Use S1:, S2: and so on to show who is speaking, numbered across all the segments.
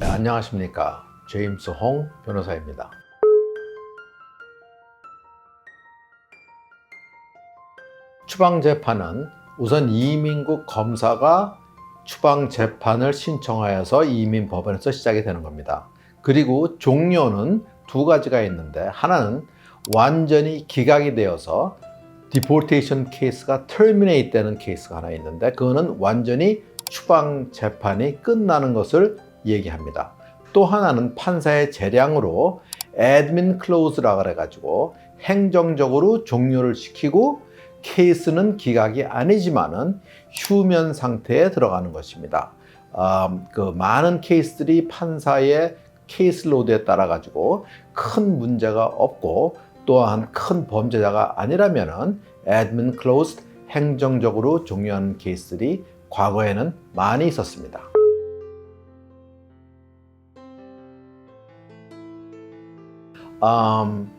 S1: 네, 안녕하십니까. 제임스 홍 변호사입니다. 추방재판은 우선 이민국 검사가 추방재판을 신청하여서 이민법원에서 시작이 되는 겁니다. 그리고 종료는 두 가지가 있는데 하나는 완전히 기각이 되어서 디포테이션 케이스가 terminate 되는 케이스가 하나 있는데 그거는 완전히 추방 재판이 끝나는 것을 얘기합니다. 또 하나는 판사의 재량으로 admin clause라 그래 가지고 행정적으로 종료를 시키고 케이스는 기각이 아니지만은 휴면 상태에 들어가는 것입니다. 음, 그 많은 케이스들이 판사의 케이스 로드에 따라 가지고 큰 문제가 없고 또한 큰 범죄자가 아니라면은 admin closed 행정적으로 종료하는 케이스들이 과거에는 많이 있었습니다. 음,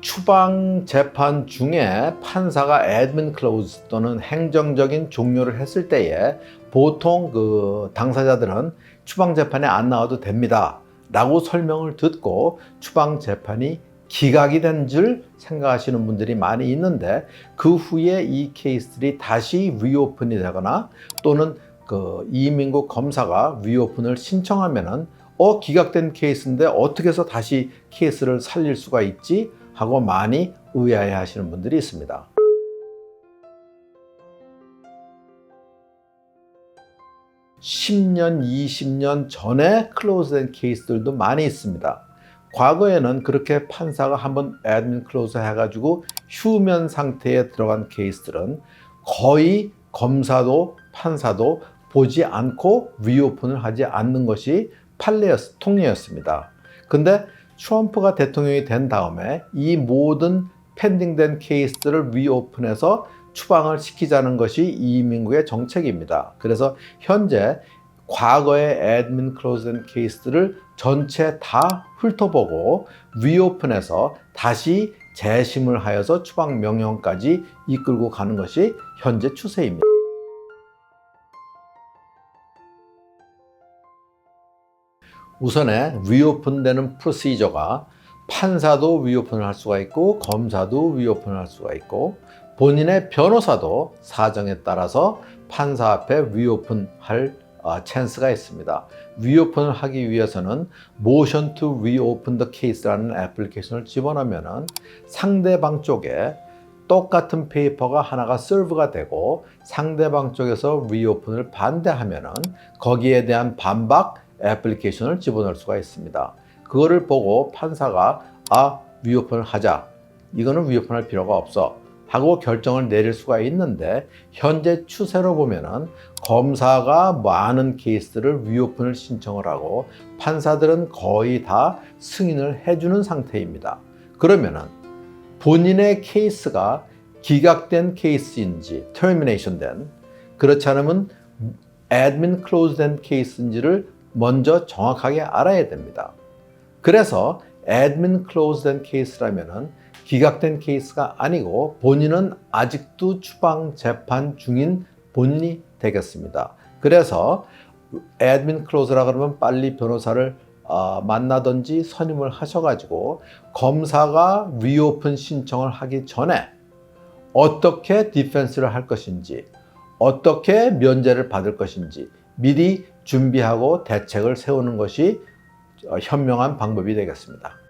S1: 추방 재판 중에 판사가 admin close 또는 행정적인 종료를 했을 때에 보통 그 당사자들은 추방 재판에 안 나와도 됩니다. 라고 설명을 듣고 추방 재판이 기각이 된 줄 생각하시는 분들이 많이 있는데 그 후에 이 케이스들이 다시 리오픈이 되거나 또는 그 이민국 검사가 리오픈을 신청하면은 어 기각된 케이스인데 어떻게 해서 다시 케이스를 살릴 수가 있지 하고 많이 의아해 하시는 분들이 있습니다. (10년) (20년) 전에 클로즈된 케이스들도 많이 있습니다. 과거에는 그렇게 판사가 한번 admin 클로즈 해가지고 휴면 상태에 들어간 케이스들은 거의 검사도 판사도 보지 않고 리오픈을 하지 않는 것이 판례였, 통례였습니다. 근데 트럼프가 대통령이 된 다음에 이 모든 펜딩된 케이스들을 리오픈해서 추방을 시키자는 것이 이민국의 정책입니다. 그래서 현재 과거의 admin closed된 케이스들을 전체 다 훑어보고 리오픈해서 다시 재심을 하여서 추방 명령까지 이끌고 가는 것이 현재 추세입니다. 우선에 리오픈되는 프로시저가 판사도 리오픈을 할 수가 있고 검사도 리오픈을 할 수가 있고 본인의 변호사도 사정에 따라서 판사 앞에 리오픈할 어, 찬스가 있습니다. 리오픈을 하기 위해서는 Motion the Case라는 애플리케이션을 집어넣으면 상대방 쪽에 똑같은 페이퍼가 하나가 서브가 되고 상대방 쪽에서 리오픈을 반대하면은 거기에 대한 반박 애플리케이션을 집어넣을 수가 있습니다. 그거를 보고 판사가 아 리오픈을 하자 이거는 리오픈할 필요가 없어 하고 결정을 내릴 수가 있는데 현재 추세로 보면은 검사가 많은 케이스들을 리오픈을 신청을 하고 판사들은 거의 다 승인을 해주는 상태입니다. 그러면은 본인의 케이스가 기각된 케이스인지 termination 된 그렇지 않으면 admin closed 된 케이스인지를 먼저 정확하게 알아야 됩니다. 그래서 admin closed 된 케이스라면은 기각된 케이스가 아니고 본인은 아직도 추방 재판 중인 본인이 되겠습니다. 그래서 admin close라 그러면 빨리 변호사를 어, 만나든지 선임을 하셔가지고 검사가 리오픈 신청을 하기 전에 어떻게 디펜스를 할 것인지 어떻게 면제를 받을 것인지 미리 준비하고 대책을 세우는 것이 어, 현명한 방법이 되겠습니다.